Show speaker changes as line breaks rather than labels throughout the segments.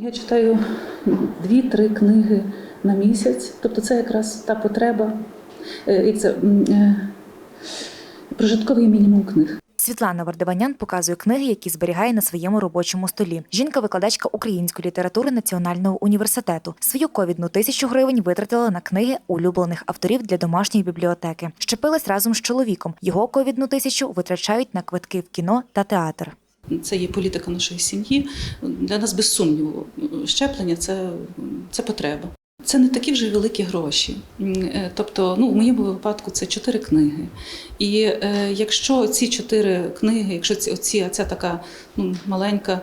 Я читаю дві-три книги на місяць, тобто це якраз та потреба, е, як це е, прожитковий мінімум книг.
Світлана Вардаванян показує книги, які зберігає на своєму робочому столі. Жінка викладачка української літератури Національного університету. Свою ковідну тисячу гривень витратила на книги улюблених авторів для домашньої бібліотеки. Щепилась разом з чоловіком. Його ковідну тисячу витрачають на квитки в кіно та театр.
Це є політика нашої сім'ї. Для нас без сумніву щеплення це, це потреба. Це не такі вже великі гроші. Е, Тобто, ну, в моєму випадку це чотири книги. І е, якщо ці чотири книги, якщо ці, оці, ця така ну, маленька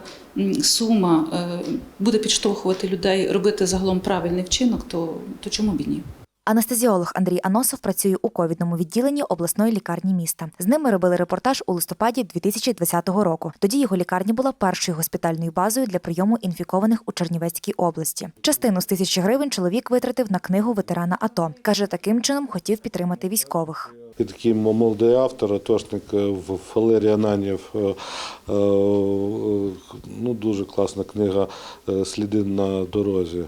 сума е, буде підштовхувати людей робити загалом правильний вчинок, то, то чому б і ні?
Анестезіолог Андрій Аносов працює у ковідному відділенні обласної лікарні міста. З ними робили репортаж у листопаді 2020 року. Тоді його лікарня була першою госпітальною базою для прийому інфікованих у Чернівецькій області. Частину з тисячі гривень чоловік витратив на книгу ветерана АТО. каже, таким чином хотів підтримати військових.
І такий молодий автор, атошник е, Валерій Ананєв. е, е, Ну, дуже класна книга Сліди на дорозі.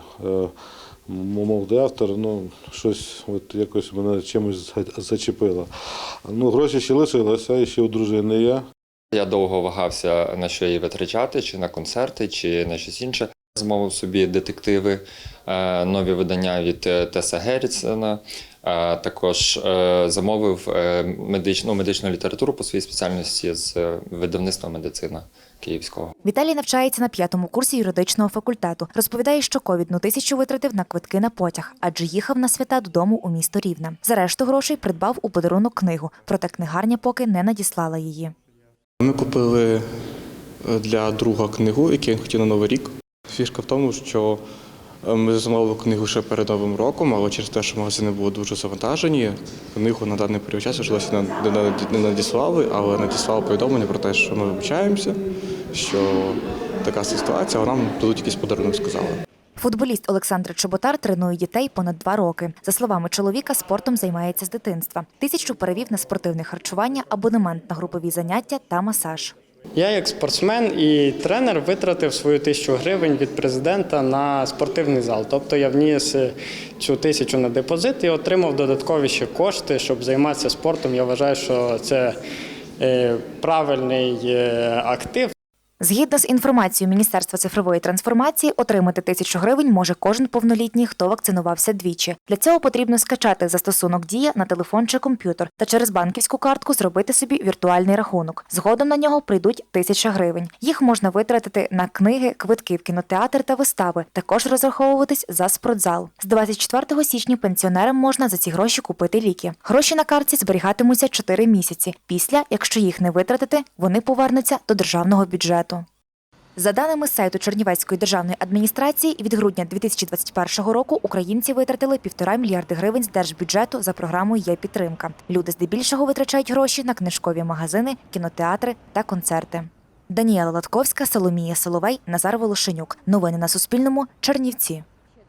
Молодий автор, ну, щось от якось мене чимось зачепило. Ну, гроші ще лишилися, і ще у дружини є.
Я довго вагався на що її витрачати, чи на концерти, чи на щось інше. Замовив собі детективи, е, нові видання від е, Теса Геррітсена. Також е, замовив е, медичну, медичну літературу по своїй спеціальності з е, видавництва медицина Київського.
Віталій навчається на п'ятому курсі юридичного факультету. Розповідає, що ковідну тисячу витратив на квитки на потяг, адже їхав на свята додому у місто Рівне. За решту грошей придбав у подарунок книгу, проте книгарня поки не надіслала її.
Ми купили для друга книгу, яку він хотів на Новий рік. Фішка в тому, що ми замовили книгу ще перед Новим роком, але через те, що магазини були дуже завантажені, книгу на даний період часу вже не- надіслали, але надіслали повідомлення про те, що ми вибачаємося, що така ситуація, а нам дадуть якийсь подарунок, сказали.
Футболіст Олександр Чоботар тренує дітей понад два роки. За словами чоловіка, спортом займається з дитинства. Тисячу перевів на спортивне харчування, абонемент на групові заняття та масаж.
Я, як спортсмен і тренер, витратив свою тисячу гривень від президента на спортивний зал. Тобто я вніс е, цю тисячу на депозит і отримав додаткові ще кошти, щоб займатися спортом. Я вважаю, що це е, правильний е, актив.
Згідно з інформацією Міністерства цифрової трансформації, отримати тисячу гривень може кожен повнолітній, хто вакцинувався двічі. Для цього потрібно скачати застосунок Дія на телефон чи комп'ютер та через банківську картку зробити собі віртуальний рахунок. Згодом на нього прийдуть тисяча гривень. Їх можна витратити на книги, квитки в кінотеатр та вистави. Також розраховуватись за спортзал. З 24 січня пенсіонерам можна за ці гроші купити ліки. Гроші на картці зберігатимуться 4 місяці. Після, якщо їх не витратити, вони повернуться до державного бюджету. За даними сайту Чернівецької державної адміністрації, від грудня 2021 року українці витратили півтора мільярди гривень з держбюджету за програмою Є підтримка. Люди здебільшого витрачають гроші на книжкові магазини, кінотеатри та концерти. Даніела Латковська, Соломія Соловей, Назар Волошенюк. Новини на Суспільному. Чернівці.